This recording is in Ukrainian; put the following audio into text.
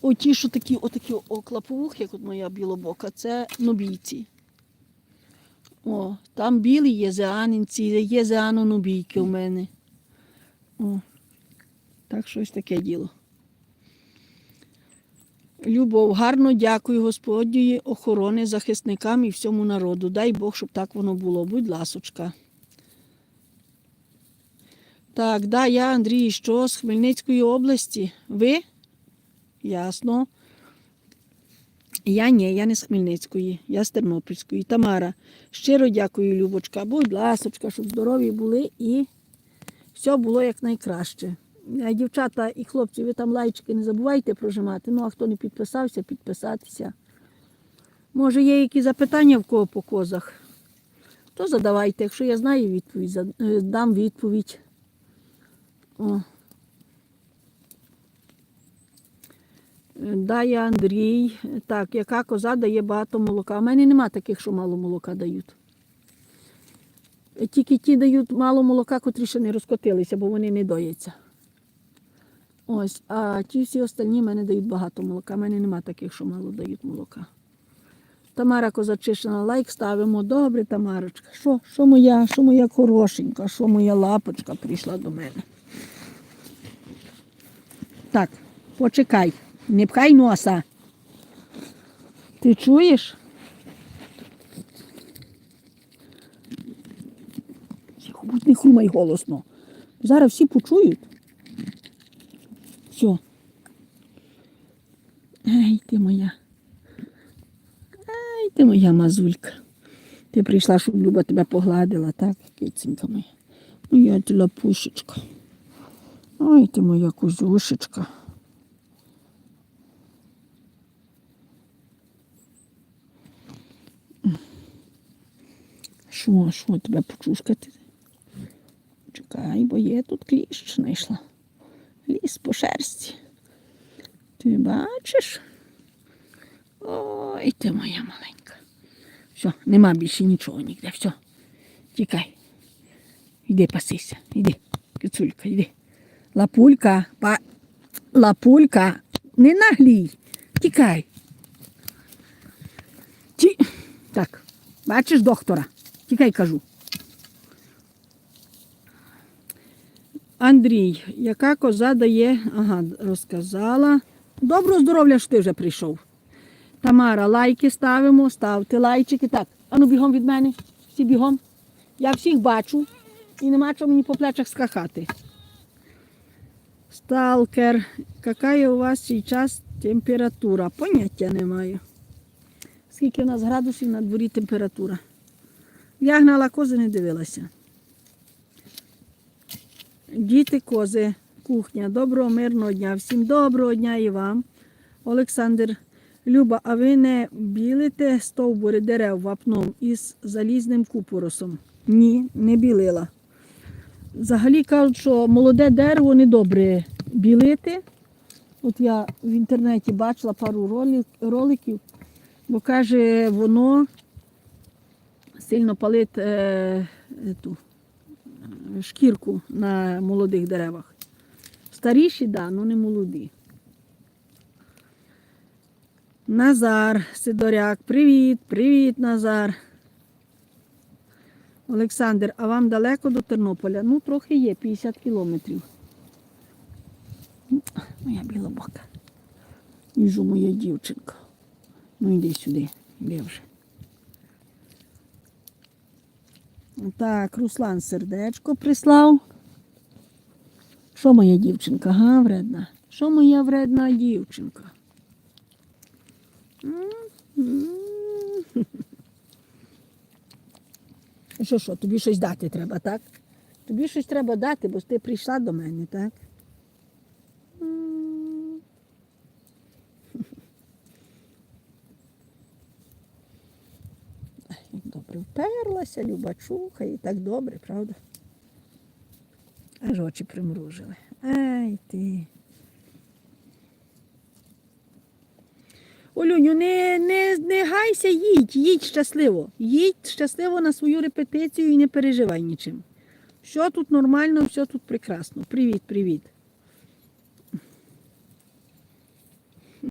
Оті, що такі, отакі оклаповухи, як от моя білобока, це нобійці. О, там білі є зеанинці, є зеанонобійки у мене. О, так щось таке діло. Любов, гарно дякую Господньої охорони, захисникам і всьому народу. Дай Бог, щоб так воно було. Будь ласочка. Так, да, я Андрій, що з Хмельницької області? Ви? Ясно. Я ні, я не з Хмельницької, я з Тернопільської. Тамара, щиро дякую, Любочка. Будь ласочка, щоб здорові були і все було якнайкраще. Дівчата і хлопці, ви там лайчики не забувайте прожимати. Ну, а хто не підписався, підписатися. Може, є які запитання в кого по козах? То задавайте, якщо я знаю відповідь, е, дам відповідь. О. Дає Андрій. Так, яка коза дає багато молока. У мене нема таких, що мало молока дають. Тільки ті дають мало молока, котрі ще не розкотилися, бо вони не дояться. Ось, а ті всі остальні мене дають багато молока. У мене нема таких, що мало дають молока. Тамара Козачишина, лайк ставимо. Добре, Тамарочка. Що, що моя, що моя хорошенька, що моя лапочка прийшла до мене. Так, почекай, не пхай носа. Ти чуєш? Будь не хрумай голосно. Зараз всі почують. Все. Ай, ти моя. Ай, ти моя мазулька. Ти прийшла, щоб Люба тебе погладила, так, киценька моя. Моя ти лапушечка. Ой, ти моя козюшечка. Що, що тебе почушкати? Чекай, бо є тут кліщ знайшла. Ліс по шерсті. Ти бачиш? Ой, ти моя маленька. Все, нема більше нічого ніде. Все. Тікай. Іди пасися, іди, кицулька, іди. Лапулька, па... лапулька, не наглій. Тікай. Ті... Так, бачиш доктора? Тікай, кажу. Андрій, яка коза дає, ага, розказала. Доброго здоров'я, що ти вже прийшов. Тамара, лайки ставимо, ставте лайчики. Так, ану бігом від мене. Всі бігом. Я всіх бачу і нема чого мені по плечах скакати. Сталкер, яка у вас зараз температура? Поняття немає. Скільки у нас градусів на дворі температура? Я гнала кози, не дивилася. Діти кози, кухня. Доброго мирного дня. Всім доброго дня і вам. Олександр, Люба, а ви не білите стовбури дерев вапном із залізним купоросом? Ні, не білила. Взагалі кажуть, що молоде дерево не добре білити. От я в інтернеті бачила пару роликів, бо каже, воно сильно палить е, ту, шкірку на молодих деревах. Старіші, так, да, але не молоді. Назар Сидоряк, привіт, привіт, Назар. Олександр, а вам далеко до Тернополя? Ну, трохи є, 50 кілометрів. Моя білобока. Їжу моя дівчинка. Ну йди сюди, йди вже. Так, Руслан сердечко прислав. Що моя дівчинка, га, вредна? Що моя вредна дівчинка? Що, що, тобі щось дати треба, так? Тобі щось треба дати, бо ти прийшла до мене, так? М. Ай, вперлася, Люба чухає, так добре, правда? Аж очі примружили. Ай ти. Олюню, не, не, не гайся, їдь, їдь щасливо. Їдь щасливо на свою репетицію і не переживай нічим. Все тут нормально, все тут прекрасно. Привіт, привіт.